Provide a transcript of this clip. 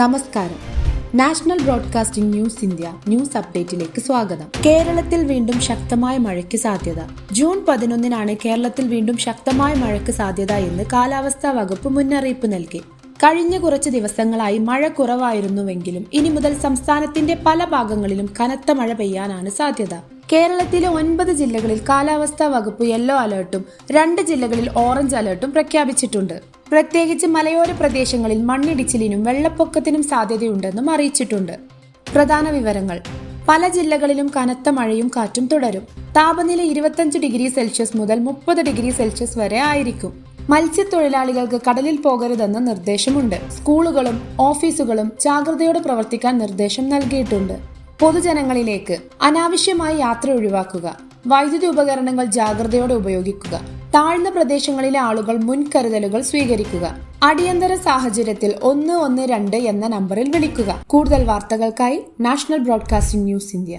നമസ്കാരം. National broadcasting news India news അപ്ഡേറ്റിലേക്ക് സ്വാഗതം. കേരളത്തിൽ വീണ്ടും ശക്തമായ മഴയ്ക്ക് സാധ്യത. ജൂൺ പതിനൊന്നിനാണ് കേരളത്തിൽ വീണ്ടും ശക്തമായ മഴയ്ക്ക് സാധ്യത എന്ന് കാലാവസ്ഥാ വകുപ്പ് മുന്നറിയിപ്പ് നൽകി. കഴിഞ്ഞ കുറച്ച് ദിവസങ്ങളായി മഴ കുറവായിരുന്നുവെങ്കിലും ഇനി മുതൽ സംസ്ഥാനത്തിന്റെ പല ഭാഗങ്ങളിലും കനത്ത മഴ പെയ്യാനാണ് സാധ്യത. കേരളത്തിലെ ഒൻപത് ജില്ലകളിൽ കാലാവസ്ഥാ വകുപ്പ് യെല്ലോ അലേർട്ടും രണ്ട് ജില്ലകളിൽ ഓറഞ്ച് അലേർട്ടും പ്രഖ്യാപിച്ചിട്ടുണ്ട്. പ്രത്യേകിച്ച് മലയോര പ്രദേശങ്ങളിൽ മണ്ണിടിച്ചിലിനും വെള്ളപ്പൊക്കത്തിനും സാധ്യതയുണ്ടെന്നും അറിയിച്ചിട്ടുണ്ട്. പ്രധാന വിവരങ്ങൾ. പല ജില്ലകളിലും കനത്ത മഴയും കാറ്റും തുടരും. താപനില ഇരുപത്തഞ്ച് ഡിഗ്രി സെൽഷ്യസ് മുതൽ മുപ്പത് ഡിഗ്രി സെൽഷ്യസ് വരെ ആയിരിക്കും. മത്സ്യത്തൊഴിലാളികൾക്ക് കടലിൽ പോകരുതെന്ന നിർദ്ദേശമുണ്ട്. സ്കൂളുകളും ഓഫീസുകളും ജാഗ്രതയോടെ പ്രവർത്തിക്കാൻ നിർദ്ദേശം നൽകിയിട്ടുണ്ട്. പൊതുജനങ്ങളിലേക്ക് അനാവശ്യമായി യാത്ര ഒഴിവാക്കുക. വൈദ്യുതി ഉപകരണങ്ങൾ ജാഗ്രതയോടെ ഉപയോഗിക്കുക. താഴ്ന്ന പ്രദേശങ്ങളിലെ ആളുകൾ മുൻകരുതലുകൾ സ്വീകരിക്കുക. അടിയന്തര സാഹചര്യത്തിൽ ഒന്ന് ഒന്ന് രണ്ട് എന്ന നമ്പറിൽ വിളിക്കുക. കൂടുതൽ വാർത്തകൾക്കായി നാഷണൽ ബ്രോഡ്കാസ്റ്റിംഗ് ന്യൂസ് ഇന്ത്യ.